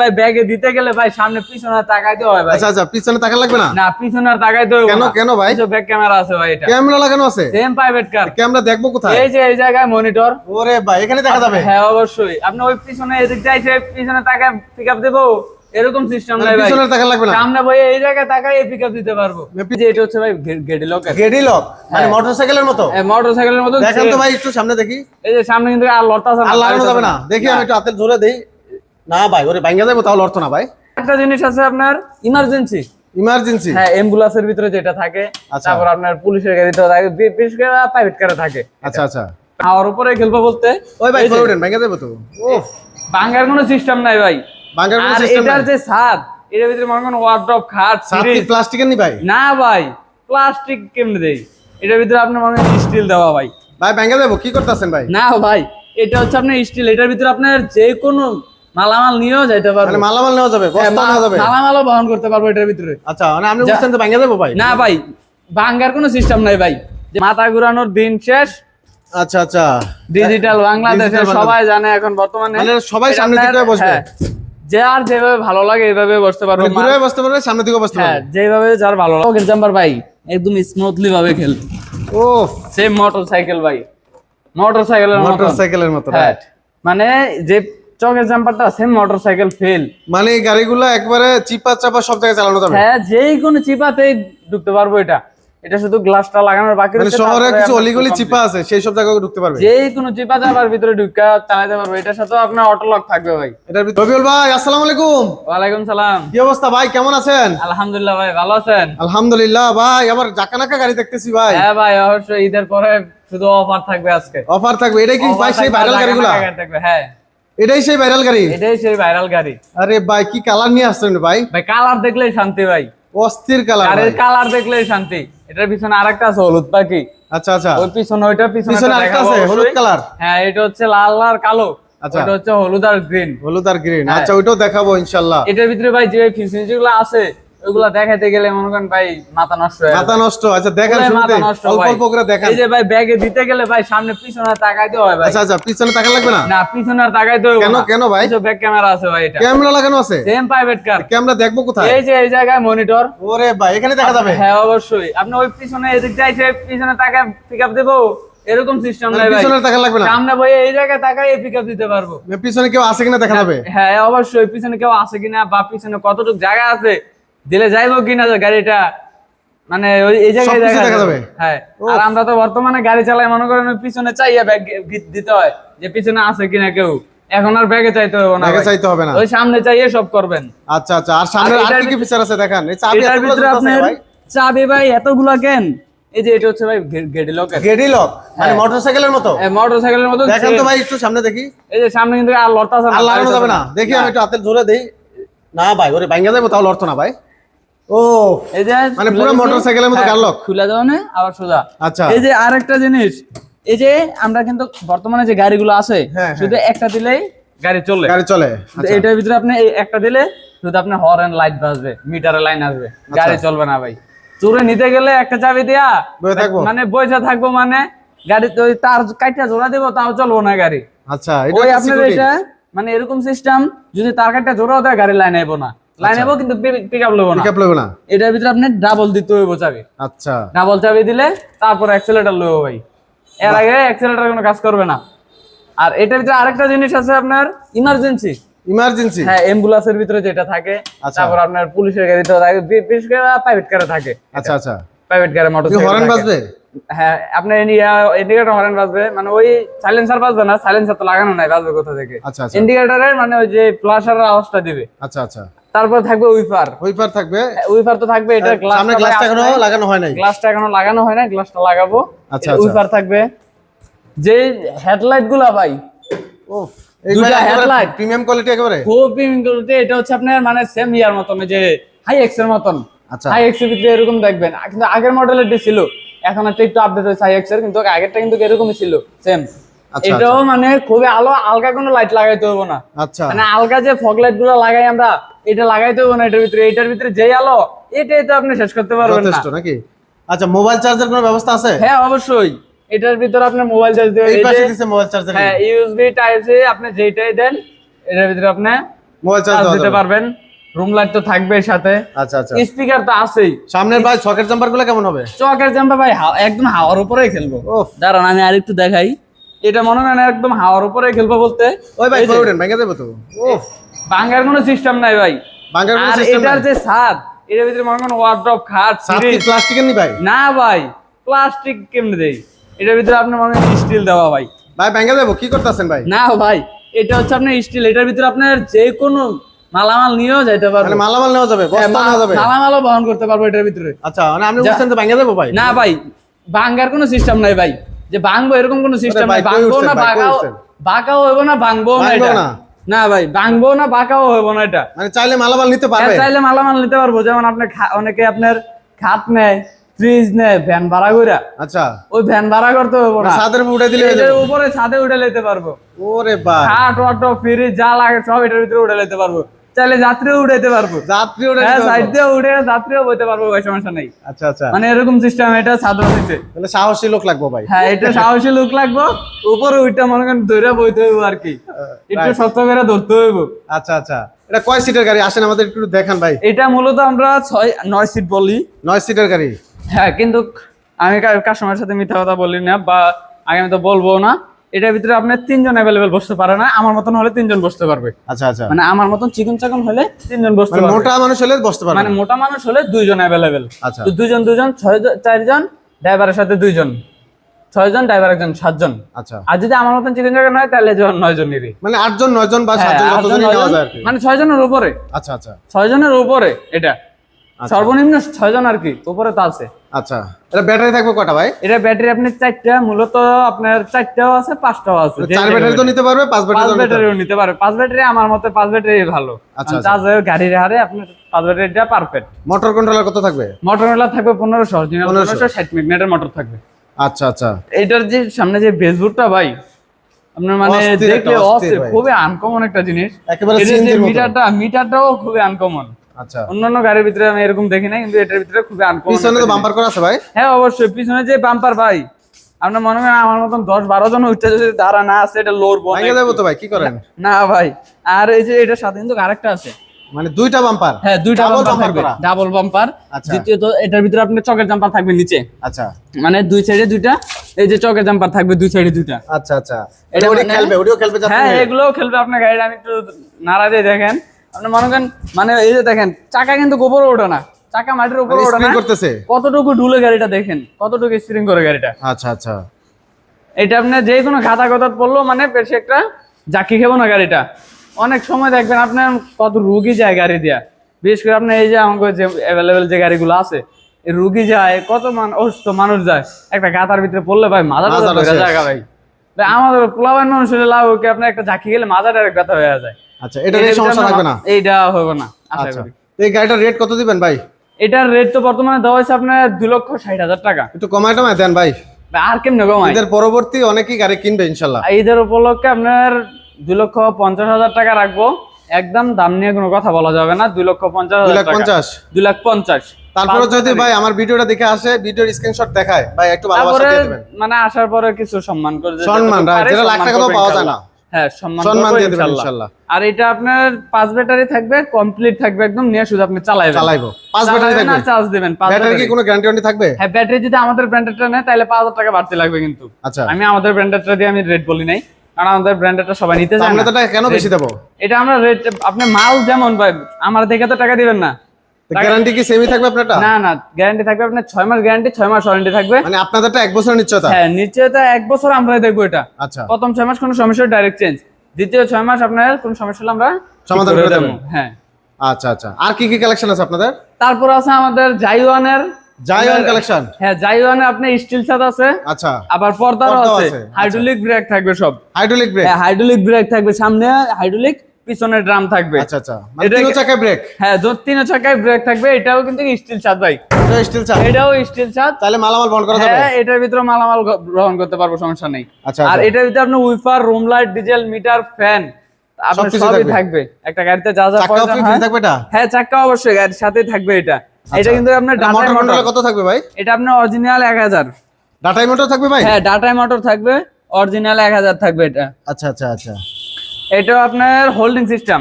ভাই ব্যাগে দিতে গেলে ভাই সামনে পিছনে তাকাইতে হয় ভাই। আচ্ছা আচ্ছা পিছনে টাকা লাগবে না? না পিছনে তাকাইতে হবে কেন কেন ভাই? ব্যাক ক্যামেরা আছে ভাই এটা। ক্যামেরা লাগানো আছে? সেম প্রাইভেট কার ক্যামেরা দেখব কোথায়? এই যে এই জায়গায় মনিটর ওরে ভাই এখানে দেখা যাবে। হ্যাঁ অবশ্যই। আপনি ওই পিছনে এদিক এসে পিছনে তাকায় পিকআপ দেবো। এরকম সিস্টেম নাই ভাই। পিছনে টাকা লাগবে না। সামনে ভাই এই জায়গায় তাকায় এই পিকআপ দিতে পারব। যে এটা হচ্ছে ভাই গেডি লক গেডি লক মানে হ্যাঁ। মোটরসাইকেলের মতো? মোটরসাইকেলের মতো। দেখেন তো ভাই একটু সামনে দেখি। এই যে সামনে কিন্তু আর লড়তাছে আর লাগানো যাবে না। দেখি আমি একটু হাতে ধরে দেই। না ভাই ওরে ভাঙ্গা যাব তাহলে অর্থ না ভাই। একটা জিনিস আছে আপনার ইমার্জেন্সি ইমার্জেন্সি হ্যাঁ অ্যাম্বুলেন্সের ভিতরে যেটা থাকে আচ্ছা। তারপর আপনার পুলিশের গাড়িতে থাকে বিশেষ করে প্রাইভেট কারে থাকে। আচ্ছা আচ্ছা। খাওয়ার উপরে খেলব বলতে। ওই ভাই করে উঠেন ভাঙ্গা যাব তো। ও ভাঙ্গার কোনো সিস্টেম নাই ভাই। ভাঙ্গার কোনো সিস্টেম এটার যে ছাদ এটার ভিতরে মনে করেন ওয়ার্ড্রপ খাট সাত সিরিজ প্লাস্টিকের নি ভাই? না ভাই প্লাস্টিক কেমনে দেই? এটার ভিতরে আপনার মনে করেন স্টিল দেওয়া ভাই। ভাই ভাঙ্গা যাব কি করতেছেন ভাই? না ভাই এটা হচ্ছে আপনার স্টিল এটার ভিতরে আপনার যে কোনো মালামাল নিয়েও যাইতে মানে মালামাল নেওয়া যাবে বস্তা নেওয়া যাবে? মালামালও বহন করতে পারব এটার ভিতরে। আচ্ছা মানে আপনি বুঝছেন তো ভাঙ্গা যাব ভাই? না ভাই ভাঙ্গার কোনো সিস্টেম নাই ভাই। যে মাথা ঘুরানোর দিন শেষ। আচ্ছা আচ্ছা। ডিজিটাল বাংলাদেশে সবাই জানে এখন বর্তমানে মানে সবাই আপনার- দিকে বসবে। হ্যাঁ, যে আর যেভাবে ভালো লাগে এইভাবে বসতে পারবে। মানে ঘুরে বসতে পারবে সামনের দিকে বসতে হ্যাঁ পারবে। যেভাবে যার ভালো লাগে। ভাই একদম স্মুথলি ভাবে খেল। ও সেম মোটরসাইকেল ভাই। মোটরসাইকেলের মোটরসাইকেলের মতো হ্যাঁ মানে যে চকের জাম্পারটা সেম মোটরসাইকেল ফেল মানে এই গাড়িগুলো একবারে চিপা চাপা সব জায়গায় চালানো যাবে? হ্যাঁ যেই কোনো চিপাতেই ঢুকতে পারব এটা। এটা শুধু গ্লাসটা লাগানোর বাকি মানে রয়েছে, শহরে কিছু অলিগলি চিপা আছে সেই সব জায়গায় ঢুকতে পারবে? যেই কোনো চিপা যাবার ভিতরে ঢুকা চালাতে পারব। এটার সাথে আপনার অটো লক থাকবে ভাই। এটার ভিতরে রবিউল ভাই আসসালামু আলাইকুম। ওয়ালাইকুম সালাম। কি অবস্থা ভাই কেমন আছেন? আলহামদুলিল্লাহ ভাই ভালো আছেন? আলহামদুলিল্লাহ ভাই আবার জাকানাকা গাড়ি দেখতেছি ভাই। হ্যাঁ ভাই অবশ্যই ঈদের পরে শুধু অফার থাকবে আজকে। অফার থাকবে এটাই কি ভাই সেই ভাইরাল গাড়িগুলা? থাকবে, হ্যাঁ। এটাই সেই ভাইরাল গাড়ি? এটাই সেই ভাইরাল গাড়ি। আরে ভাই কি কালার নিয়ে আসছেন ভাই? ভাই কালার দেখলেই শান্তি ভাই। অস্থির কালার আরে কালার দেখলেই শান্তি। এটার পিছনে আরেকটা আছে হলুদ পাখি। আচ্ছা আচ্ছা। ওই পিছনে ওইটা পিছনে আরেকটা আছে হলুদ কালার হ্যাঁ এটা হচ্ছে লাল আর কালো। আচ্ছা। এটা হচ্ছে হলুদ আর গ্রিন হলুদ আর গ্রিন হ্যাঁ। আচ্ছা ওইটাও দেখাবো ইনশাআল্লাহ এটার ভিতরে ভাই যে ফিসিংগুলো আছে দেখাইতে গেলে মনে করেন ভাই মাথা নষ্ট হয়ে মাথা নষ্ট আচ্ছা দেখান নষ্ট অল্প অল্প করে দেখান। এই যে ভাই ব্যাগে দিতে গেলে ভাই সামনে পিছনে তাকাইতে হয় ভাই। আচ্ছা আচ্ছা পিছনে টাকা লাগবে না? না পিছনে আর তাকাইতে হবে কেন কেন ভাই? ব্যাক ক্যামেরা আছে ভাই এটা। ক্যামেরা লাগানো আছে? সেম প্রাইভেট কার ক্যামেরা দেখব কোথায়? এই যে এই জায়গায় মনিটর ওরে ভাই এখানে দেখা যাবে। হ্যাঁ অবশ্যই। আপনি ওই পিছনে এদিক এসে পিছনে তাকায় পিকআপ দেবো। এরকম সিস্টেম নাই ভাই। পিছনে টাকা লাগবে না। সামনে ভাই এই জায়গায় তাকায় এই পিকআপ দিতে পারব। পিছনে কেউ আছে কিনা দেখা যাবে? হ্যাঁ অবশ্যই। পিছনে কেউ আছে কিনা বা পিছনে কতটুকু জায়গা আছে দিলে যাইবো কিনা যে গাড়িটা? মানে ওই এই জায়গায় দেখা যাবে। হ্যাঁ। আর আমরা তো বর্তমানে গাড়ি চালাই মনে করেন পিছনে চাইয়া ব্যাগ দিতে হয় যে পিছনে আছে কিনা কেউ। এখন আর ব্যাগে চাইতে হবে না ভাই। চাইতে হবে না। ওই সামনে চাইয়ে সব করবেন। আচ্ছা আচ্ছা। আর সামনে আর কি কি ফিচার আছে দেখান? এই চাবি এতগুলো ভিতরে ভাই। চাবি ভাই এতগুলা কেন? এই যে এটা হচ্ছে ভাই গেডি লকের গেডি লক মানে হ্যাঁ। মোটরসাইকেলের মতো? মোটরসাইকেলের মতো দেখেন তো ভাই একটু সামনে দেখি। এই যে সামনে কিন্তু আর লড়তাছে আর লাগানো যাবে না। দেখি আমি একটু হাতে ধরে দেই। না ভাই ওরে ভাঙ্গা যাব তাহলে অর্থ না ভাই। ও এই যে মানে খুলে পুরো মোটরসাইকেলের মতো হ্যাঁ, খুলে দেওয়া না আবার সোজা। আচ্ছা। এই যে আরেকটা জিনিস এই যে আমরা কিন্তু বর্তমানে যে গাড়িগুলো আছে হ্যাঁ, শুধু একটা দিলেই গাড়ি চলে। গাড়ি চলে আচ্ছা। এটার ভিতরে আপনি একটা দিলে শুধু আপনার হর্ন লাইট বাজবে লাইন আসবে। গাড়ি চলবে না ভাই। চুরে নিতে গেলে একটা চাবি দেয়া? মানে বসে থাকব মানে গাড়ি তো তার কাইটা জোড়া দেবো তাও চলবো না গাড়ি। আচ্ছা ওই আপনার এটা মানে এরকম সিস্টেম যদি তার কাইটা জোড়াও দেয় গাড়ি লাইন আইবো না। লাইন আইবো কিন্তু পিক আপ না। লইবো না? এটার ভিতরে আপনি ডাবল দিতে হইব চাবি। আচ্ছা। ডাবল চাবি দিলে তারপর অ্যাক্সেলেটার ভাই। এর আগে অ্যাক্সেলেটার কোনো কাজ করবে না। আর এটার ভিতরে আরেকটা জিনিস আছে আপনার ইমার্জেন্সি ইমার্জেন্সি হ্যাঁ অ্যাম্বুলেন্সের ভিতরে যেটা থাকে আচ্ছা। তারপর আপনার পুলিশের গাড়িতে থাকে বিশেষ করে প্রাইভেট কারে থাকে। আচ্ছা আচ্ছা। প্রাইভেট কারে হরেন বাজবে? হ্যাঁ আপনার ইন্ডিকেটর হরেন বাজবে। মানে ওই সাইলেন্সার বাজবে না সাইলেন্সার তো লাগানো নাই বাজবে কোথা থেকে? আচ্ছা আচ্ছা। ইন্ডিকেটরের মানে ওই যে ফ্ল্যাশারের আওয়াজটা দিবে। আচ্ছা আচ্ছা। তারপর থাকবে উইপার। ওইপার থাকবে? উইপার তো থাকবে এটা গ্লাস সামনে গ্লাসটা এখনও লাগানো হয় নাই? গ্লাসটা এখনও লাগানো হয় না গ্লাসটা লাগাবো। আচ্ছা, আচ্ছা। উইপার থাকবে। যে হেডলাইটগুলা ভাই ওফ দুইটা headlight। প্রিমিয়াম কোয়ালিটি একেবারে? খুব প্রিমিয়াম কোয়ালিটি এটা হচ্ছে আপনার মানে সেম ইয়ার মতন যে হাই এক্সের মতন। আচ্ছা। হাই এক্সের ভিতরে এরকম দেখবেন। কিন্তু আগের মডেলের ছিল। এখন একটা একটু আপডেট হয়েছে হাই এক্সের কিন্তু আগেরটা কিন্তু এরকমই ছিল সেম আচ্ছা, এটাও মানে খুবই আলো আলগা কোনো লাইট লাগাইতে হবে না। আচ্ছা। মানে আলগা যে ফগ লাইটগুলো লাগাই আমরা এটা লাগাইতে হবে না এটার ভিতরে এটার ভিতরে যেই আলো এটাই তো আপনি শেষ করতে পারবেন না। যথেষ্ট নাকি? আচ্ছা মোবাইল চার্জার কোনো ব্যবস্থা আছে? হ্যাঁ অবশ্যই। এটার ভিতরে আপনার মোবাইল চার্জ দেবেন এই পাশে দিছে মোবাইল চার্জার হ্যাঁ ইউএসবি টাইপ সি আপনি যেটাই দেন এটার ভিতরে আপনি মোবাইল চার্জ দিতে পারবেন। রুম লাইট তো থাকবে সাথে। আচ্ছা আচ্ছা। স্পিকার তো আছেই। সামনের ভাই সকেট জাম্পারগুলো কেমন হবে? চকের জাম্পা ভাই একদম হাওয়ার উপরেই খেলব। দাঁড়ান আমি আরেকটু দেখাই। এটা মনে হয় না একদম হাওয়ার উপরে খেলব বলতে। ওই ভাই উঠেন ভেঙে দেবো তো। ওফ ভাঙার কোনো সিস্টেম নাই ভাই। বাঙ্গার কোনো সিস্টেম এটার যে ছাদ এটার ভিতরে মনে করেন ওয়ার্ড্রপ খাট সাত সিরিজ প্লাস্টিকের নি ভাই? না ভাই প্লাস্টিক কেমনে দেই? এটার ভিতরে আপনি মনে স্টিল দেওয়া ভাই। ভাই ভেঙে দেবো কি করতেছেন ভাই? না ভাই এটা হচ্ছে আপনার স্টিল এটার ভিতরে আপনার যে কোনো মালামাল নিয়েও যাইতে মানে পারবেন মালামাল নেওয়া যাবে বস্তা নেওয়া যাবে। মালামালও বহন করতে পারব এটার ভিতরে। আচ্ছা মানে আপনি বুঝছেন তো ভেঙে দেবো ভাই? না ভাই ভাঙ্গার কোনো সিস্টেম নাই ভাই। যে ভাঙবো এরকম কোনো সিস্টেম নাই। ভাঙবো না উঠছেন? বাঁকাও হইব না ভাঙবো না এটা। না। ভাই ভাঙবো না বাঁকাও হব না এটা। মানে চাইলে মালামাল নিতে পারবে? হ্যাঁ, চাইলে মালামাল নিতে পারব। যেমন আপনার অনেকে আপনার খাট নেয় ফ্রিজ নেয় ভ্যান ভাড়া করে আচ্ছা। ওই ভ্যান ভাড়া করতে হইব না। ছাদের উপর উঠে দিলে এটার উপরে ছাদে উঠে নিতে পারব। ওরে ভাই খাট অটো ফ্রিজ যা লাগে সব এটার ভিতরে উঠে লেতে পারব। চাইলে যাত্রীও উঠাইতে পারব। যাত্রী উঠে হ্যাঁ সাইড দিয়ে উঠে যাত্রীও বইতে পারব ভাই সমস্যা নেই। আচ্ছা আচ্ছা। মানে এরকম সিস্টেম এটা ছাদ হইছে। তাহলে সাহসী লোক লাগবো ভাই। হ্যাঁ এটা সাহসী লোক লাগবো। উপরে ওইটা মনে করেন ধরে বইতে হইব আর কি। একটু. শক্ত করে ধরতে হইব। আচ্ছা আচ্ছা। এটা কয় সিটের গাড়ি? আসেন আমাদের একটু দেখান ভাই। এটা মূলত আমরা ছয় নয় সিট বলি। নয় সিটের গাড়ি? হ্যাঁ কিন্তু আমি কাস্টমারের সাথে মিথ্যা কথা বলি না বা আগে আমি তো বলব না। এটার ভিতরে আপনার তিনজন অ্যাভেলেবেল বসতে পারে না আমার মতন হলে তিনজন বসতে পারবে। আচ্ছা আচ্ছা। মানে আমার মতন চিকন চাকন হলে তিনজন বসতে মানে পারবে। মোটা মানুষ হলে বসতে পারবে মানে মোটা মানুষ হলে দুইজন অ্যাভেলেবেল আচ্ছা। তো দুজন দুজন ছয় চারজন ড্রাইভারের সাথে দুইজন। ছয়জন ড্রাইভার একজন সাতজন। আচ্ছা। আর যদি আমার মতন চিকেন জায়গা নয় তাহলে জন- নয় জনেরই মানে আটজন নয়জন বা হ্যাঁ, সাতজন মানে ছয় জনের উপরে। আচ্ছা আচ্ছা। ছয় জনের উপরে এটা। সর্বনিম্ন ছয় জন আর কি উপরে তো আছে। আচ্ছা এটা ব্যাটারি থাকবে কটা ভাই? এটা ব্যাটারি আপনি চারটা মূলত আপনার চারটাও আছে পাঁচটাও আছে। চার ব্যাটারি তো নিতে পারবে পাঁচ পাঁচ ব্যাটারি ব্যাটারিও নিতে পারে পাঁচ ব্যাটারি আমার মতে পাঁচ ব্যাটারি ভালো। আচ্ছা, আচ্ছা। চার্জের গাড়ির হারে আপনার পাঁচ ব্যাটারিটা পারফেক্ট মোটর কন্ট্রোলার কত থাকবে? মোটর কন্ট্রোলার থাকবে পনেরোশো অরিজিনাল 1500 পনেরোশো। ষাট ম্যাগনেটের মোটর থাকবে। আচ্ছা আচ্ছা। এইটার যে সামনে যে বেসবুটটা ভাই আপনার মানে দেখলে অস্থির খুবই আনকমন একটা জিনিস। একেবারে এটার। মিটারটা মিটারটাও খুবই আনকমন আচ্ছা। অন্যান্য গাড়ির ভিতরে আমি এরকম দেখি না কিন্তু এটার ভিতরে খুবই আনকমন পিছনে তো বাম্পার করা আছে ভাই? হ্যাঁ অবশ্যই পিছনে যে বাম্পার ভাই আপনার মনে করেন আমার মতন দশ বারো জন উঠতে যদি দাঁড়া না আছে এটা লোর যাব তো ভাই কি করেন? না ভাই আর এই যে এটার সাথে কিন্তু আরেকটা আছে। মানে দুইটা বাম্পার হ্যাঁ দুইটা বাম্পার থাকবে ডাবল বাম্পার আচ্ছা। দ্বিতীয়ত এটার ভিতরে আপনার চকের জাম্পার থাকবে নিচে। আচ্ছা। মানে দুই সাইডে দুইটা এই যে চকের জাম্পার থাকবে দুই সাইডে দুইটা। আচ্ছা আচ্ছা। এটা মানে- খেলবে ওটিও খেলবে হ্যাঁ নিয়ে? এগুলোও খেলবে আপনার গাড়িটা আমি একটু নাড়া দিয়ে দেখেন। আপনি মনে করেন মানে এই যে দেখেন চাকা কিন্তু উপরে ওঠে না। চাকা মাটির উপরে মানে ওঠে না। করতেছে? কতটুকু ডুলে গাড়িটা দেখেন কতটুকু স্প্রিং করে গাড়িটা। আচ্ছা আচ্ছা। এটা আপনার যে কোনো খাতা কথা পড়ল মানে বেশি একটা জাকি খেবো না গাড়িটা। অনেক সময় দেখবেন আপনার কত রুগী যায় গাড়ি দিয়া। বিশেষ করে আপনার এই যে আমাকে যে অ্যাভেলেবেল যে গাড়িগুলো আছে রুগী যায় কত মান অসুস্থ মানুষ যায়। একটা গাতার ভিতরে পড়লে ভাই মাথা মাথাটা। জায়গা ভাই। আমাদের পোলাবান মানুষ হলে লাভ কি? আপনার একটা জাকি গেলে মাথা ডাইরেক্ট ব্যথা হয়ে যায়। আচ্ছা এই সমস্যা থাকবে না? এইটা হবে না আশা আচ্ছা। করি। এই গাড়িটার রেট কত দিবেন ভাই? এটার রেট তো বর্তমানে দেওয়া হয়েছে আপনার লক্ষ ষাট হাজার টাকা। একটু কমায় টমায় দেন ভাই। আর কেমনে এদের পরবর্তী অনেকেই গাড়ি কিনবে ইনশাল্লাহ। ঈদের উপলক্ষে আপনার দুই লক্ষ পঞ্চাশ হাজার টাকা রাখব। একদম দাম নিয়ে কোনো কথা বলা যাবে না দুই লক্ষ পঞ্চাশ দুই হাজার লাখ টাকা। পঞ্চাশ? দুই লাখ পঞ্চাশ। তারপরে যদি ভাই আমার ভিডিওটা দেখে আসে ভিডিওর স্ক্রিনশট দেখায় ভাই একটু ভালোবাসা দিয়ে দিবেন। মানে আসার পরে কিছু সম্মান করে সম্মান, যেটা লাখ টাকা তো পাওয়া যায় না। হ্যাঁ সম্মান দিয়ে দিবেন আর এটা আপনার পাঁচ ব্যাটারি থাকবে কমপ্লিট থাকবে একদম নিয়ে শুধু আপনি চালাইবো। পাঁচ ব্যাটারি থাকবে? চার্জ দিবেন পাঁচ ব্যাটারি কি কোনো গ্যারান্টি ওয়ারেন্টি থাকবে? হ্যাঁ ব্যাটারি যদি আমাদের ব্র্যান্ডেডটা নেয় তাহলে পাঁচ হাজার টাকা বাড়তে লাগবে কিন্তু। আচ্ছা। আমি আমাদের ব্র্যান্ডেডটা দিয়ে আমি রেট বলি নাই কারণ আমাদের ব্র্যান্ডেডটা সবাই নিতে চায় আমরা তো কেন বেশি দেবো? এটা আমরা রেট আপনি মাল যেমন ভাই আমার দেখে তো টাকা দিবেন না। গ্যারান্টি কি সেমি থাকবে আপনারটা? না না গ্যারান্টি থাকবে আপনার ছয় মাস গ্যারান্টি ছয় মাস ওয়ারেন্টি থাকবে। মানে আপনাদেরটা এক বছর নিশ্চয়তা? হ্যাঁ নিচে তো এক বছর আমরা দেখব এটা। আচ্ছা। প্রথম ছয় মাস কোনো সমস্যা ডাইরেক্ট চেঞ্জ দ্বিতীয় ছয় মাস আপনার কোনো সমস্যা হলে আমরা সমাধান করে দেবো। হ্যাঁ। আচ্ছা আচ্ছা। আর কি কি কালেকশন আছে আপনাদের? তারপর আছে আমাদের জাইওয়ানের জায়ন কালেকশন হ্যাঁ জাইওয়ানের আপনি স্টিল ছাদ আছে। আচ্ছা। আবার পর্দাও আছে। আছে, আচ্ছা। হাইড্রোলিক ব্রেক থাকবে সব। হাইড্রোলিক ব্রেক হ্যাঁ হাইড্রোলিক ব্রেক থাকবে। সামনে হাইড্রোলিক পিছনে ড্রাম থাকবে। আচ্ছা আচ্ছা। মানে তিন চাকায় ব্রেক হ্যাঁ তিন চাকায় ব্রেক থাকবে এটাও কিন্তু স্টিল ছাদ ভাই। স্টিল চা এটাও স্টিল ছাদ। তাহলে মালামাল বন্ধ করা যাবে? হ্যাঁ এটার ভিতরে মালামাল গ্রহণ করতে পারব সমস্যা নেই। আচ্ছা আর আচ্ছা। এটার ভিতরে আপনি wiper room light diesel meter fan আপনার সবই থাকবে। একটা গাড়িতে যা যা প্রয়োজন থাকবে এটা? হ্যাঁ চাক্কা অবশ্যই গাড়ির সাথেই থাকবে এটা। এটা কিন্তু আপনার মোটর মোটর কত থাকবে ভাই? এটা আপনার অরিজিনাল এক হাজার। ডাটাই মোটর থাকবে ভাই? হ্যাঁ ডাটাই মোটর থাকবে অরিজিনাল এক হাজার থাকবে এটা। আচ্ছা আচ্ছা আচ্ছা। এটা আপনার holding system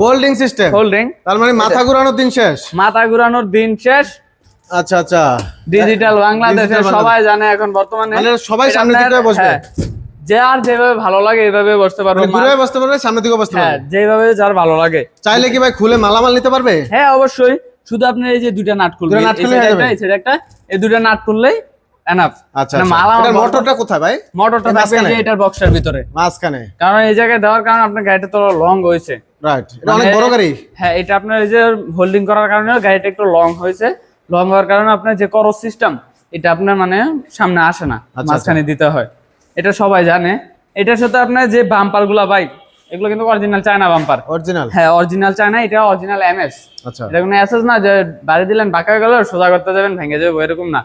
holding system holding তার মানে মাথা ঘোরানোর দিন শেষ? মাথা ঘুরানোর দিন শেষ। আচ্ছা আচ্ছা। ডিজিটাল বাংলাদেশে সবাই জানে এখন বর্তমানে। মানে সবাই সামনে দিকে বসবে। হ্যাঁ, যে আর যেভাবে ভালো লাগে এইভাবে বসতে পারবে। মানে ঘুরে বসতে পারবে সামনে দিকে বসতে হ্যাঁ পারবে। যেভাবে যার ভালো লাগে। চাইলে কি ভাই খুলে মালামাল নিতে পারবে? হ্যাঁ অবশ্যই। শুধু আপনি এই যে দুইটা নাট খুলবেন নাট এই side একটা এই দুইটা নাট খুললেই এনাফ আচ্ছা আচ্ছা। মোটরটা কোথায় ভাই? মোটরটা থাকবে মাঝখানে? যে এটার বক্সের ভিতরে। মাঝখানে। কারণ এই জায়গায় দেওয়ার কারণে আপনার গাড়িটা তো লং হয়েছে। রাইট এটা অনেক মানে- বড় গাড়ি। হ্যাঁ এটা আপনার এই যে হোল্ডিং করার কারণে গাড়িটা একটু লং হয়েছে। লং হওয়ার কারণে আপনার যে করস সিস্টেম এটা আপনার মানে সামনে আসে না। আচ্ছা। মাঝখানে দিতে হয়। এটা সবাই জানে। এটার সাথে আপনার যে বাম্পারগুলা বাইক এগুলো কিন্তু অরিজিনাল চায়না বাম্পার অরিজিনাল হ্যাঁ অরিজিনাল চায়না এটা অরিজিনাল এমএস আচ্ছা। এটা কোনো অ্যাসেস না যে বাড়ি দিলেন বাঁকা গেল সোজা করতে যাবেন ভেঙে যাবে এরকম না।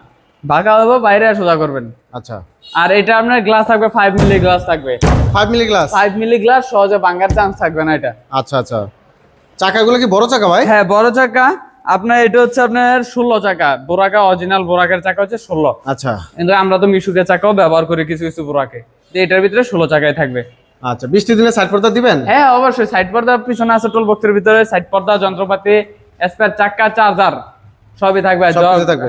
বাঁকা হব বাইরে সোজা করবেন। আচ্ছা। আর এটা আপনার গ্লাস থাকবে ফাইভ মিলি গ্লাস থাকবে। 5 milli glass five milli glass সহজে ভাঙার চান্স থাকবে না এটা। আচ্ছা আচ্ছা। চাকাগুলো কি বড় চাকা ভাই? হ্যাঁ বড় চাকা। আপনার এটা হচ্ছে আপনার ষোলো চাকা। বোরাকা অরিজিনাল বোরাকের চাকা হচ্ছে ষোলো। আচ্ছা। কিন্তু আমরা তো মিশুকের চাকাও ব্যবহার করি কিছু কিছু বোরাকে। এটার ভিতরে ষোলো চাকায় থাকবে। আচ্ছা বৃষ্টি দিনে সাইড পর্দা দিবেন? হ্যাঁ অবশ্যই। সাইড পর্দা পিছনে আছে টোল বক্সের ভিতরে। সাইড পর্দা যন্ত্রপাতি স্পেয়ার চাকা চার্জার সবই থাকবে।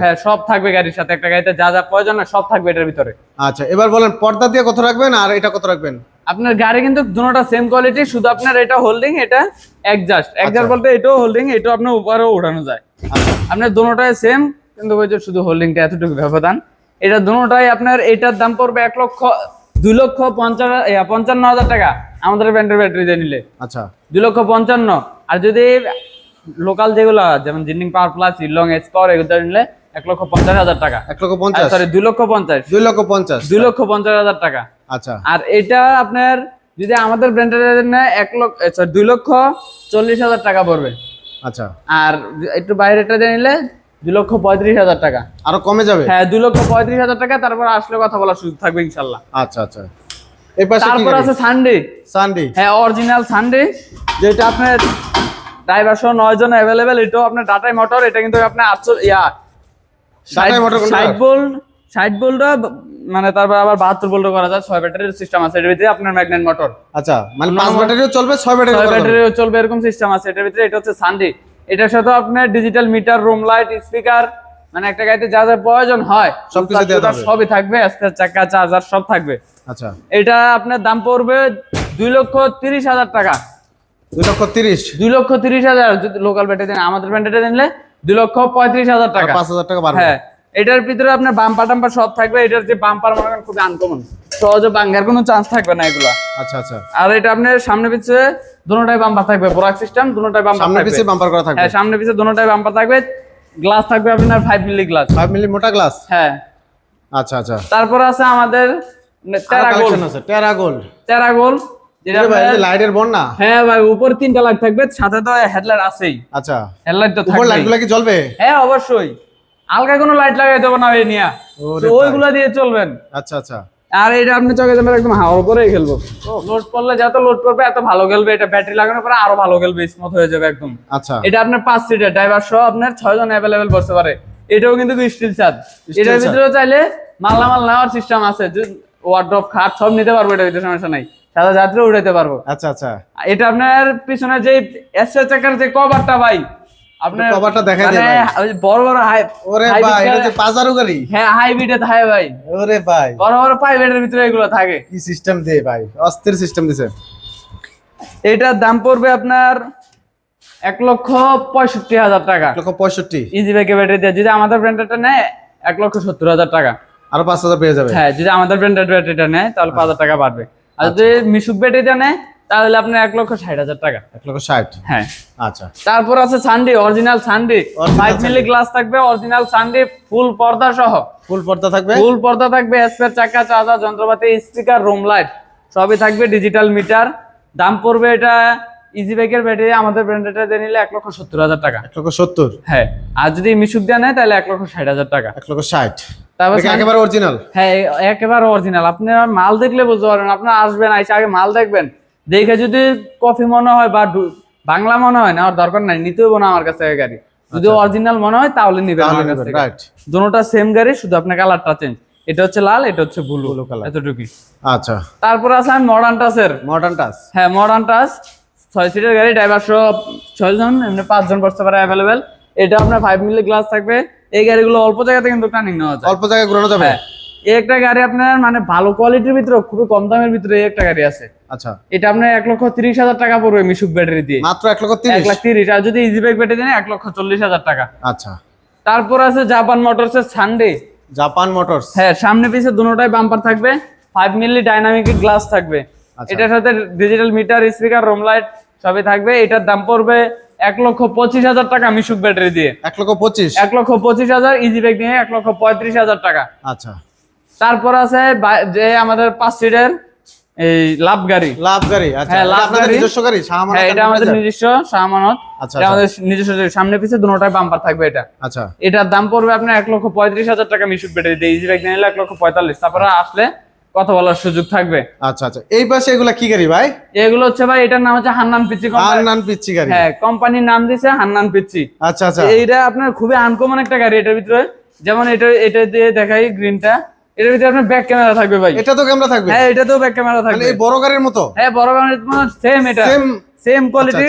হ্যাঁ সব থাকবে গাড়ির সাথে একটা গাড়িতে যা যা প্রয়োজন হয় সব থাকবে এটার ভিতরে। আচ্ছা এবার বলেন পর্দা দিয়ে কত রাখবেন আর এটা কত রাখবেন? আপনার গাড়ি কিন্তু দুটোটা সেম কোয়ালিটি শুধু আপনার এটা হোল্ডিং এটা অ্যাডজাস্ট অ্যাডজাস্ট বলতে এটাও হোল্ডিং এটাও আপনার উপরেও উঠানো যায়। আচ্ছা। আপনার দুটোটাই সেম কিন্তু ওই যে শুধু হোল্ডিংটা এতটুকু ব্যবধান। এটা দুটোটাই আপনার এটার দাম পড়বে এক লক্ষ দুই লক্ষ পঞ্চান্ন পঞ্চান্ন হাজার টাকা। আমাদের ব্যান্ডের ব্যাটারি দিয়ে নিলে। আচ্ছা। দুই লক্ষ পঞ্চান্ন। আর যদি লোকাল যেগুলো যেমন জিন্ডিং power plus long S power এগুলো নিলে এক লক্ষ পঞ্চাশ হাজার টাকা। এক লক্ষ পঞ্চাশ। সরি দুই লক্ষ পঞ্চাশ। দুই লক্ষ পঞ্চাশ। দুই লক্ষ পঞ্চাশ হাজার টাকা। আচ্ছা। আর এটা আপনার যদি আমাদের ব্র্যান্ডের নেয় এক লক্ষ সরি দুই লক্ষ চল্লিশ হাজার টাকা পড়বে। আচ্ছা। আর একটু বাইরেটা দিয়ে নিলে দুই লক্ষ পঁয়ত্রিশ হাজার টাকা। আরও কমে যাবে? হ্যাঁ দুই লক্ষ পঁয়ত্রিশ হাজার টাকা তারপর আসলে কথা বলার সুযোগ থাকবে ইনশাল্লাহ। আচ্ছা আচ্ছা। এই পাশে তারপর আছে সানডে সানডে হ্যাঁ অরিজিনাল সানডে যেটা আপনার ড্রাইভার সহ নয় জন অ্যাভেলেবেল এটাও আপনার ডাটাই মোটর এটা কিন্তু আপনার আটশো ইয়া? ষাট বোল্ট ষাট বোল্টটা মানে তারপর আবার বাহাত্তর বোল্ট করা যায় ছয় ব্যাটারির সিস্টেম আছে এর ভিতরে আপনার ম্যাগনেট মোটর আচ্ছা মানে পাঁচ ব্যাটারিও চলবে ছয় ব্যাটারি ছয় ব্যাটারিও চলবে এরকম সিস্টেম আছে এটার ভিতরে এটা হচ্ছে সানডে এটার সাথে আপনার digital meter room light speaker মানে একটা গাড়িতে যা যা প্রয়োজন হয় সবই থাকবে স্পেয়ার চাকা চার্জার সব থাকবে। আচ্ছা। এটা আপনার দাম পড়বে দুই লক্ষ তিরিশ হাজার টাকা। দুই লক্ষ তিরিশ। দুই লক্ষ তিরিশ হাজার যদি লোকাল ব্যাটারি দেন আমাদের ব্যাটারি দুই লক্ষ পঁয়ত্রিশ হাজার টাকা। পাঁচ হাজার টাকা হ্যাঁ এটার ভিতরে আপনার বাম্পার টাম্পার সব থাকবে এটার যে বাম্পার মনে করেন খুবই আনকমন সহজে কোনো চান্স থাকবে না এগুলা। আচ্ছা আচ্ছা। আর এটা আপনার সামনে পিছে দুটোটাই বাম্পার থাকবে বোরাক সিস্টেম দুটোটাই বাম্পার সামনে বাম্পার করা থাকবে। হ্যাঁ সামনে পিছে দুটোটাই বাম্পার থাকবে। গ্লাস থাকবে আপনার five milli glass five milli মোটা গ্লাস হ্যাঁ। আচ্ছা আচ্ছা। তারপর আছে আমাদের টেরা গোল্ড আছে টেরা গোল্ড টেরা গোল্ড যেটা হ্যাঁ ভাই উপর তিনটা লাইট থাকবে সাথে তো হেডলাইট আছেই। আচ্ছা। হেডলাইট তো থাকবে লাইটগুলো কি জ্বলবে? হ্যাঁ অবশ্যই। আলগা কোনো লাইট লাগাই দেবো না এই নিয়ে। ওরে তো ওইগুলা দিয়ে চলবেন। আচ্ছা আচ্ছা। আর এটা আপনি চকে যাবেন একদম হাওয়ার উপরেই খেলব। লোড করলে যত লোড করবে এত ভালো খেলবে। এটা ব্যাটারি লাগানোর পরে আরও ভালো খেলবে স্মুথ হয়ে যাবে একদম। আচ্ছা। এটা আপনার পাঁচ সিটের ড্রাইভার সহ আপনার ছয় জন অ্যাভেলেবেল বসতে পারে। এটাও কিন্তু স্টিল এটার ভিতরে চাইলে মালামাল নেওয়ার সিস্টেম আছে। ওয়ার্ড্রপ খাট সব নিতে পারব এটার ভিতরে সমস্যা নাই। সাদা যাত্রী উঠাইতে পারব। আচ্ছা আচ্ছা। এটা আপনার পিছনে যে এসএ চাকার যে কভারটা ভাই আপনার কভারটা দেখাই দে মানে ভাই। বড় বড় হাই ওরে ভাই এটা যে পাজারু গাড়ি? হ্যাঁ হাইব্রিডে থাকে ভাই। ওরে ভাই। বড় বড় প্রাইভেটের ভিতরে এগুলো থাকে। কি সিস্টেম দে ভাই অস্থির সিস্টেম দিছে। এটার দাম পড়বে আপনার এক লক্ষ পঁয়ষট্টি হাজার টাকা। এক লক্ষ পঁয়ষট্টি। ইজি ব্যাগে ব্যাটারি দেয় যদি আমাদের ব্র্যান্ডেডটা নেয় এক লক্ষ সত্তর হাজার টাকা। আরও পাঁচ হাজার পেয়ে যাবে। হ্যাঁ যদি আমাদের ব্র্যান্ডেড ব্যাটারিটা নেয় তাহলে পাঁচ হাজার টাকা বাড়বে। আর যদি মিশুক ব্যাটারিটা নেয় তাহলে আপনার এক লক্ষ ষাট হাজার টাকা। এক লক্ষ ষাট? হ্যাঁ। আচ্ছা। তারপর আছে Sunday original Sunday five milli glass থাকবে অরিজিনাল সানডে ফুল পর্দা সহ। ফুল পর্দা থাকবে? ফুল পর্দা থাকবে স্পেয়ার চাকা চার্জার যন্ত্রপাতি স্পিকার রুম লাইট সবই থাকবে ডিজিটাল মিটার দাম পড়বে এটা ইজি বাইকের ব্যাটারি আমাদের ব্র্যান্ডেডটা দিয়ে নিলে এক লক্ষ সত্তর হাজার টাকা। এক লক্ষ সত্তর? হ্যাঁ। আর যদি মিশুক দেওয়া নেয় তাহলে এক লক্ষ ষাট হাজার টাকা। এক লক্ষ ষাট। এটা একেবারে অরিজিনাল হ্যাঁ একেবারে অরিজিনাল আপনি মাল দেখলে বুঝতে পারবেন আপনার আসবেন আইসে আগে মাল দেখবেন। দেখে যদি কফি মনে হয় বা বাংলা মনে হয় নেওয়ার দরকার নাই নিতে হবে না আমার কাছে গাড়ি। যদি অরিজিনাল মনে হয় তাহলে নিবেন আমার কাছ নেবেন, দুটোটা সেম গাড়ি শুধু আপনার কালারটা চেঞ্জ এটা হচ্ছে লাল এটা হচ্ছে ব্লু। আচ্ছা। তারপর আছে আমি মডার্ন টাচের মডার্ন টাচ হ্যাঁ মডার্ন টাচ ছয় সিটের গাড়ি ড্রাইভার সহ ছয়জন এমনি পাঁচজন বসতে পারে অ্যাভেলেবেল এটা আপনার ফাইভ মিলি গ্লাস থাকবে। এই গাড়িগুলো অল্প জায়গাতে কিন্তু টার্নিং নেওয়া যায়। অল্প জায়গায় ঘোরানো যাবে? হ্যাঁ। একটা গাড়ি আপনার মানে ভালো কোয়ালিটির ভিতরে খুবই কম দামের ভিতরে একটা গাড়ি আছে। আচ্ছা। এটা আপনার এক লক্ষ তিরিশ হাজার টাকা পড়বে মিশুক ব্যাটারি দিয়ে। মাত্র এক লক্ষ এক লাখ তিরিশ। আর যদি ইজি বাইক ব্যাটারি দেন এক লক্ষ চল্লিশ হাজার টাকা। আচ্ছা। তারপর আছে জাপান মোটরসের সানডে জাপান মোটরস হ্যাঁ সামনে পিছে দুটোটাই বাম্পার থাকবে। ফাইভ মিলি ডাইনামিক গ্লাস থাকবে। আচ্ছা। এটার সাথে digital meter speaker room light সবই থাকবে। এটার দাম পড়বে এক লক্ষ পঁচিশ হাজার টাকা মিশুক ব্যাটারি দিয়ে। এক লক্ষ পঁচিশ? এক লক্ষ পঁচিশ হাজার ইজি বাইক দিয়ে এক লক্ষ পঁয়ত্রিশ হাজার টাকা। আচ্ছা। তারপর আছে যে আমাদের পাঁচ সিটের এই লাভ গাড়ি। লাভ গাড়ি আচ্ছা। হ্যাঁ, লাভ গাড়ি। নিজস্ব গাড়ি? হ্যাঁ এটা আমাদের নিজস্ব সামানত আচ্ছা, আমাদের নিজস্ব সামনে পিছে দুটোটাই বাম্পার থাকবে এটা। আচ্ছা। এটার দাম পড়বে আপনার এক লক্ষ পঁয়ত্রিশ হাজার টাকা মিশুক ব্যাটারি দিয়ে। ইজি ব্যাগ নিলে এক লক্ষ পঁয়তাল্লিশ। তারপরে আসলে কথা বলার সুযোগ থাকবে। আচ্ছা আচ্ছা। এই পাশে এগুলা কি গাড়ি ভাই? এগুলো হচ্ছে ভাই এটার নাম হচ্ছে হান্নান পিচ্ছি আর কোম্পানি নান পিচ্ছি গাড়ি। হ্যাঁ কোম্পানির নাম দিছে হান্নান পিচ্ছি আচ্ছা আচ্ছা। এইটা আপনার খুবই আনকমন একটা গাড়ি এটার ভিতরে। যেমন এটা এটা দিয়ে দেখাই গ্রিনটা এটার ভিতরে আপনার ব্যাক ক্যামেরা থাকবে ভাই। এটা তো ক্যামেরা থাকবে? হ্যাঁ এটাতেও ব্যাক ক্যামেরা মানে থাকবে এই বড় গাড়ির মতো? হ্যাঁ বড় গাড়ির সেম এটা। সেম সেম কোয়ালিটি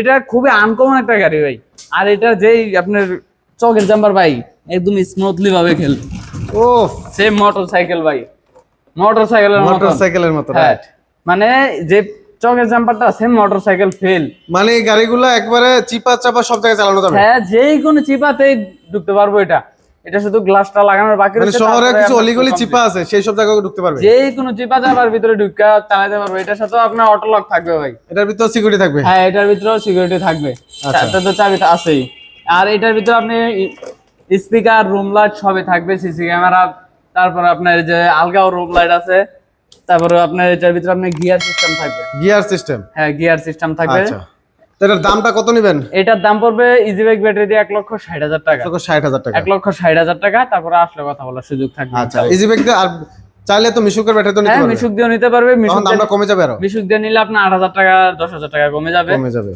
এটা খুবই আনকমন একটা গাড়ি ভাই। আর এটা যেই আপনার চকের জাম্পার ভাই একদম স্মুথলি ভাবে খেলবে। ও সেম মোটর সাইকেল ভাই। মোটর সাইকেলের মতো মোটর সাইকেলের মতো হ্যাঁ? মানে যে চকের জাম্পারটা সেম মোটর সাইকেল ফেল মানে এই গাড়িগুলো একবারে চিপা চাপা সব জায়গায় চালানো যাবে? হ্যাঁ যেই কোনো চিপাতেই ঢুকতে পারব এটা। এটা শুধু গ্লাসটা লাগানোর বাকি মানে শহরে কিছু অলিগলি চিপা আছে সেই সব জায়গায় ঢুকতে পারবে? যেই কোনো চিপা যাবার ভিতরে ঢুকা চালাতে পারব। এটার সাথেও আপনার অটো লক থাকবে ভাই। এটার ভিতরে সিকিউরিটি থাকবে? হ্যাঁ এটার ভিতরেও সিকিউরিটি থাকবে। আচ্ছা। তো চাবি আছেই। আর এটার ভিতরে আপনি স্পিকার রুম লাইট সবই থাকবে সিসি ক্যামেরা তারপর আপনার যে আলগাও রুম লাইট আছে তারপরে আপনার এটার ভিতরে আপনার গিয়ার সিস্টেম থাকবে। গিয়ার সিস্টেম হ্যাঁ গিয়ার সিস্টেম থাকবে। আচ্ছা। এটার দামটা কত নেবেন? এটার দাম পড়বে ইজি বাইক ব্যাটারি দিয়ে এক লক্ষ ষাট হাজার টাকা। এক লক্ষ ষাট হাজার টাকা। এক লক্ষ ষাট হাজার টাকা তারপরে আসলে কথা বলার সুযোগ থাকবে। আচ্ছা ইজি দিয়ে আর চাইলে তো মিশুকের ব্যাটারি তো নিতে হ্যাঁ পারবে। মিশুক দিয়েও নিতে পারবে মিশুক দামটা কমে যাবে আরও। মিশুক দিয়ে নিলে আপনার আট হাজার টাকা দশ হাজার টাকা কমে যাবে। কমে যাবে।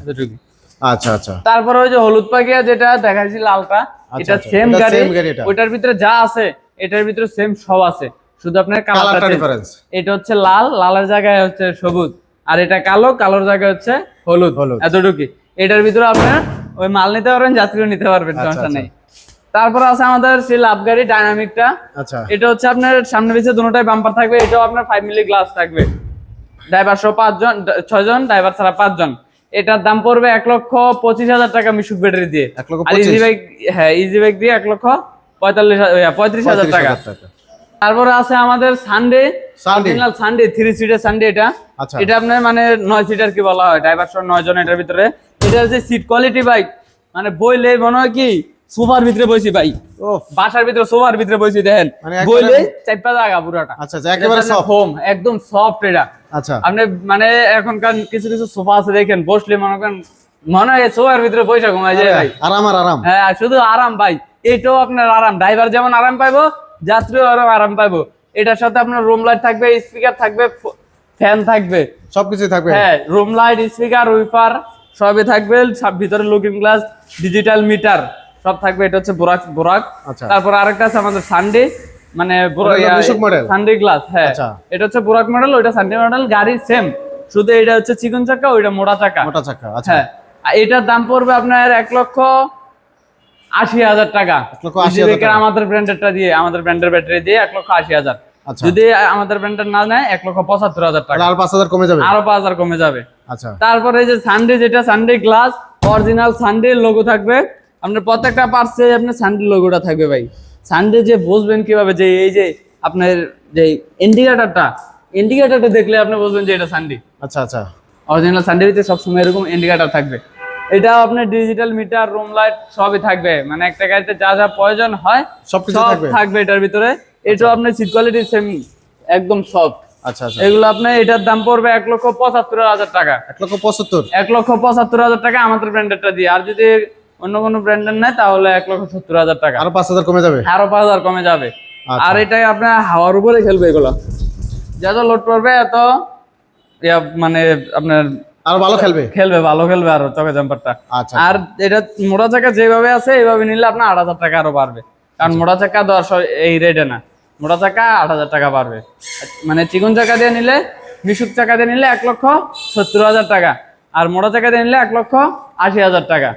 আচ্ছা আচ্ছা। তারপরে ওই যে হলুদ পাখিয়া যেটা দেখাচ্ছি লালটা এটা আচ্ছা, সেম গাড়ি। same ওইটার ভিতরে যা আছে এটার ভিতরে সেম সব আছে। শুধু আপনার কালারটা ডিফারেন্স এটা হচ্ছে লাল লালের জায়গায় হচ্ছে সবুজ। আর এটা কালো কালোর জায়গায় হচ্ছে হলুদ। হলুদ। এতটুকু এটার ভিতরে আপনার ওই মাল নিতে পারবেন যাত্রীও নিতে পারবেন আচ্ছা, সমস্যা আচ্ছা। নেই। তারপর আছে আমাদের সেই লাভ গাড়ি ডাইনামিকটা আচ্ছা। এটা হচ্ছে আপনার সামনে পিছিয়ে দুটোটাই বাম্পার থাকবে এটাও আপনার ফাইভ মিলি গ্লাস থাকবে। ড্রাইভার সহ পাঁচজন ছয়জন ড্রাইভার ছাড়া পাঁচজন। এটার দাম পড়বে এক লক্ষ পঁচিশ হাজার টাকা মিশুক ব্যাটারি দিয়ে। আর ইজি বাইক হ্যাঁ ইজি বাইক দিয়ে এক লক্ষ পঁয়তাল্লিশ পঁয়ত্রিশ হাজার টাকা। তারপরে আছে আমাদের সানডে। সানডে থ্রি সিটের সানডে এটা। আচ্ছা। এটা আপনার মানে নয় সিটার কি বলা হয়? ড্রাইভার সহ নয় জন এটার ভিতরে। এটা হচ্ছে সিট কোয়ালিটি বাইক মানে বইলে মনে হয় কি সোফার ভিতরে বসি ভাই। বাসার ভিতরে সোফার ভিতরে বসি দেখেন। মানে বইলে জায়গা পুরোটা। আচ্ছা আচ্ছা একেবারে হোম একদম সফট এটা। আচ্ছা। আপনি মানে এখনকার কিছু কিছু সোফা আছে দেখেন বসলে মনে করেন মনে হয় সোফার ভিতরে বসে ঘুমায় যায় ভাই। আরাম আর আরাম। হ্যাঁ শুধু আরাম ভাই। এটাও আপনার আরাম ড্রাইভার যেমন আরাম পাইবো যাত্রীও আরও আরাম পাইবো। এটার সাথে আপনার রুম লাইট থাকবে স্পিকার থাকবে ফ্যান থাকবে। সবকিছু থাকবে? হ্যাঁ রুম লাইট স্পিকার উইফার সবই থাকবে সব ভিতরে লুকিং গ্লাস ডিজিটাল মিটার সব থাকবে। এটা হচ্ছে বোরাক বোরাক আচ্ছা। তারপর আরেকটা আছে আমাদের সানডে মানে সানডে গ্লাস হ্যাঁ। আচ্ছা। এটা হচ্ছে বোরাক মডেল ওইটা সানডে মডেল গাড়ি সেম শুধু এটা হচ্ছে চিকন চাকা ওইটা মোটা চাকা। মোটা চাকা আচ্ছা। হ্যাঁ। আর এটার দাম পড়বে আপনার এক লক্ষ আশি হাজার টাকা। আমাদের ব্র্যান্ডেরটা দিয়ে আমাদের ব্র্যান্ডের ব্যাটারি দিয়ে এক লক্ষ আশি হাজার। আচ্ছা। যদি আমাদের ব্র্যান্ডের না নেয় এক লক্ষ পঁচাত্তর হাজার টাকা। আর পাঁচ হাজার কমে যাবে? আরও পাঁচ হাজার কমে যাবে। আচ্ছা। তারপরে এই যে সানডে যেটা Sunday glass original Sunday logo থাকবে। আপনার প্রত্যেকটা পার্টসে আপনার সানডে লোগোটা থাকবে ভাই। সানডে যে বুঝবেন কীভাবে যে এই যে আপনার যে ইন্ডিকেটারটা ইন্ডিকেটারটা দেখলে আপনি বুঝবেন যে এটা সানডে আচ্ছা আচ্ছা। অরিজিনাল সানডেতে সবসময় এরকম ইন্ডিকেটর থাকবে। এটা আপনার ডিজিটাল মিটার রুম লাইট সবই থাকবে। মানে একটা গাড়িতে যা যা প্রয়োজন হয় সবকিছু সব থাকবে। এটার ভিতরে। এটাও আপনার সিট কোয়ালিটি সেম একদম সফট আচ্ছা আচ্ছা। এগুলো আপনার এটার দাম পড়বে এক লক্ষ পঁচাত্তর হাজার টাকা। এক লক্ষ পঁচাত্তর? এক লক্ষ পঁচাত্তর হাজার টাকা আমাদের দিয়ে। আর যদি অন্য কোনো ব্র্যান্ডের নেয় তাহলে এক লক্ষ সত্তর হাজার টাকা। আরও পাঁচ হাজার কমে যাবে? আরও পাঁচ হাজার কমে যাবে। আচ্ছা। আর এটা আপনার হাওয়ার উপরে খেলবে এগুলো। যত লোড পড়বে এত ইয়া মানে আপনার আরও ভালো খেলবে? খেলবে ভালো খেলবে আরও চকে জাম্পারটা আচ্ছা আর এটা মোড়া চাকা যেভাবে আছে এইভাবে নিলে আপনার আট হাজার টাকা আরও বাড়বে। কারণ মোড়া চাকা দশ এই রেটে না। মোড়া চাকা আট হাজার টাকা বাড়বে। মানে চিকন চাকা দিয়ে নিলে বিশুক চাকা দিয়ে নিলে এক লক্ষ সত্তর হাজার টাকা। আর মোটা চাকা দিয়ে নিলে এক লক্ষ আশি হাজার টাকা।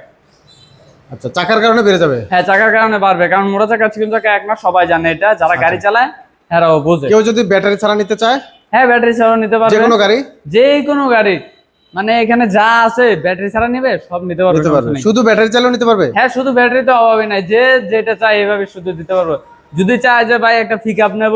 আচ্ছা চাকার কারণে বেড়ে যাবে? হ্যাঁ চাকার কারণে বাড়বে। কারণ মোটা চাকা চিকন চাকা এক না সবাই জানে এটা। যারা গাড়ি চালায় হ্যাঁ বোঝে। কেউ যদি ব্যাটারি ছাড়া নিতে চায়? হ্যাঁ ব্যাটারি ছাড়া নিতে যে পারবে। কোনো গাড়ি? যে কোনো গাড়ি। মানে এখানে যা আছে ব্যাটারি ছাড়া নিবে সব নিতে পারবে। শুধু ব্যাটারি নিতে পারবে? হ্যাঁ শুধু ব্যাটারি তো অভাবে নাই যে যেটা চাই এভাবে শুধু দিতে পারব। যদি চায় যে ভাই একটা পিক আপ নেব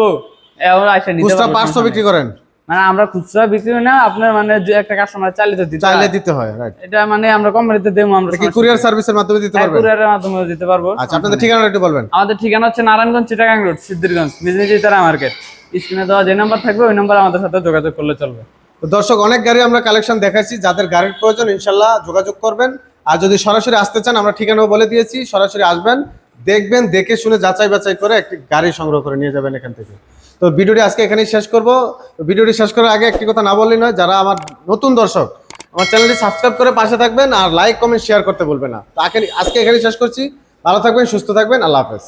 এমন আসে নিতে পারব, পাঁচশো বিক্রি করেন। মানে আমরা খুচরা বিক্রি না আপনার মানে একটা কাস্টমার চালিত দিতে হয়। দিতে হয় রাইট এটা মানে আমরা দেবো আমরা কি কুরিয়ার সার্ভিসের মাধ্যমে দিতে কুরিয়ারের মাধ্যমে দিতে পারব। আচ্ছা আপনাদের ঠিকানা একটু বলবেন। আমাদের ঠিকানা হচ্ছে Narayanganj Chittagong road Siddhirganj business market. স্ক্রিনে দেওয়া যে নাম্বার থাকবে ওই নাম্বার আমাদের সাথে যোগাযোগ করলে চলবে। তো দর্শক, অনেক গাড়ি আমরা কালেকশন দেখাচ্ছি যাদের গাড়ির প্রয়োজন ইনশাল্লাহ যোগাযোগ করবেন। আর যদি সরাসরি আসতে চান, আমরা ঠিকানাও বলে দিয়েছি, সরাসরি আসবেন, দেখবেন, দেখে শুনে যাচাই বাছাই করে একটি গাড়ি সংগ্রহ করে নিয়ে যাবেন এখান থেকে। তো ভিডিওটি আজকে এখানেই শেষ করব। ভিডিওটি শেষ করার আগে একটি কথা না বললেই নয়, যারা আমার নতুন দর্শক, আমার চ্যানেলটি সাবস্ক্রাইব করে পাশে থাকবেন আর লাইক, কমেন্ট শেয়ার করতে বলবেন না। আজকে এখানেই শেষ করছি। ভালো থাকবেন, সুস্থ থাকবেন, আল্লাহ হাফেজ।